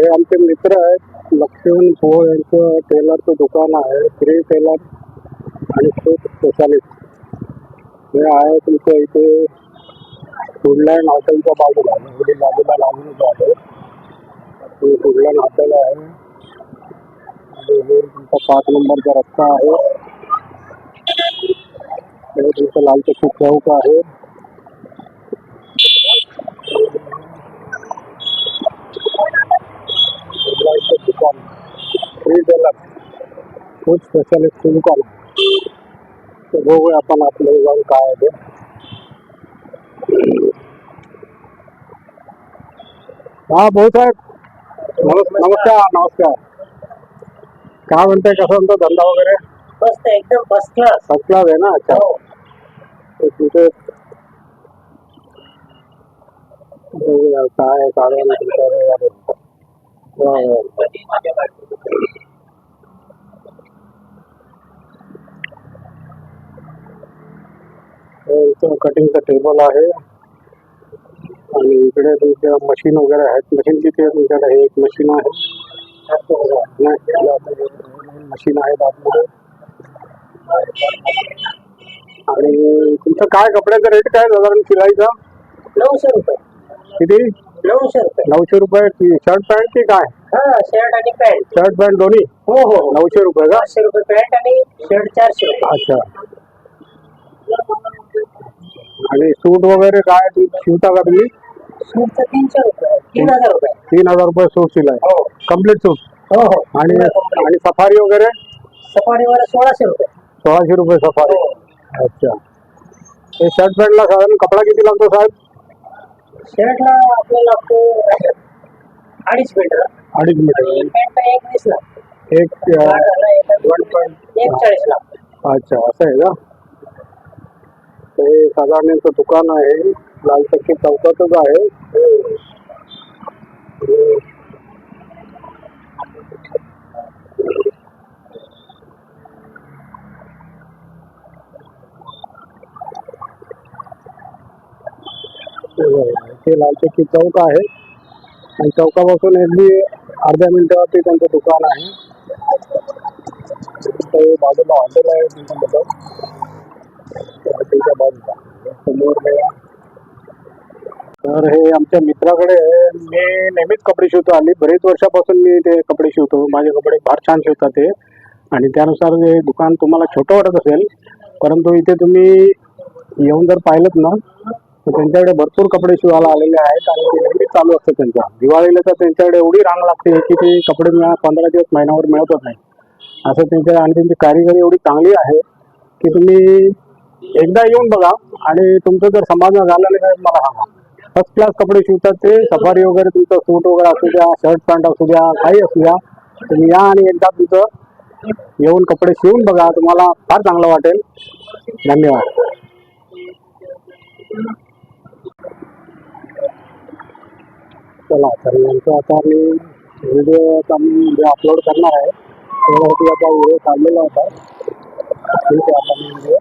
हे आमचे मित्र आहेत. लक्ष्मण भो यांचं टेलरचं दुकान आहे. श्री टेलर आणि सूट स्पेशालिस्ट हे आहे तुमचं इथे फुडलँड हॉटेलच्या बाजूला. इकडे बाजूला लागूनच आहे. हे फुडलँड हॉटेल आहे. आणि हे तुमचा पाच नंबरचा रस्ता आहे. हे तुमचं लालचक्की चौक आहे फुडलँडचं दुकान श्री टेलर फ़ूड दुकान आहे तर बघूया आपण आपलं जाऊन काय आहे ते हा। भाऊ साहेब नमस् नमस्कार नमस्कार। काय म्हणताय कसं म्हणतो धंदा वगैरे मस्त एकदम फ़र्स्ट क्लास फ़र्स्ट क्लास आहे ना? अच्छा। हो। तिथे बघूया काय आहे, इथं कटिंगचं टेबल आहे. आणि इकडे तुमच्या मशीन वगैरे आहेत. मशीन किती आहे तुमच्याकडे? हे एक मशीन आहे. मशीन आहेत आतमध्ये आणि तुमचं काय कपड्याचा रेट काय साधारण शिलाईचा? नऊशे रुपये. किती? नऊशे रुपये. नऊशे रुपये. शर्ट पॅन्ट की काय? हा शर्ट आणि पॅन्ट शर्ट पॅन्ट दोन्ही? हो हो नऊशे रुपये का? पाचशे रुपये पॅन्ट आणि शर्ट चारशे रुपये. अच्छा. आणि सूट वगैरे काय ते शिवता का तुम्ही? सूटचं तीनशे रुपये तीन हज़ार रुपये तीन हज़ार रुपये सूट शिलाई. हो. Complete suit. हो हो. आणि आणि सफारी वगैरे? सफारीवर सोळाशे रुपये. सोळाशे रुपये सफारी. अच्छा. हे शर्ट पॅन्टला साधारण कपडा किती लागतो साहेब? शर्टला आपल्याला लागतो अडीच मीटर अडीच मीटर आणि पॅन्ट एक वीस लागतो. एक अं, एक चाळीस लागतो. अच्छा असं आहे का? साधारण दुकान आहे. लाल चक्की आहे. ते लाल चक्की चौक आहे. आणि चौकापासून अगदी अर्ध्या मिनिटावरती दुकान ते बाजूला हॉटेल आहे. हॉटेलच्या बाजूला समोर हे तर हे आमच्या मित्राकडे मी नेहमीच कपडे शिवतो. आली बरेच वर्षापासून मी ते कपडे शिवतो. माझे कपडे फार छान शिवतात ते. आणि त्यानुसार हे दुकान तुम्हाला छोटं वाटत असेल परंतु इथे तुम्ही येऊन जर पाहिलं ना तर त्यांच्याकडे भरपूर कपडे शिवायला आलेले आहेत आणि ते नेहमी चालू असतं त्यांचा. दिवाळीला तर त्यांच्याकडे एवढी रांग लागते की ते कपडे पंधरा दिवस महिन्यावर मिळतच नाही. असं त्यांच्या आणि त्यांची कारिगरी एवढी चांगली आहे की तुम्ही एकदा येऊन बघा आणि तुमचं जर समाधान झालं नाही तर मला सांगा. फर्स्ट क्लास कपडे शिवतात ते सफारी वगैरे तुमचं सूट वगैरे असू द्या शर्ट पॅन्ट असू द्या काही असू द्या तुम्ही या आणि एकदा तुमचं येऊन कपडे शिवून बघा. तुम्हाला फार चांगलं वाटेल. धन्यवाद. चला तर यांचं आता मी व्हिडिओ आता मी अपलोड करणार आहे त्यासाठी आता व्हिडिओ काढलेला होता. ठीक आहे आता मी व्हिडिओ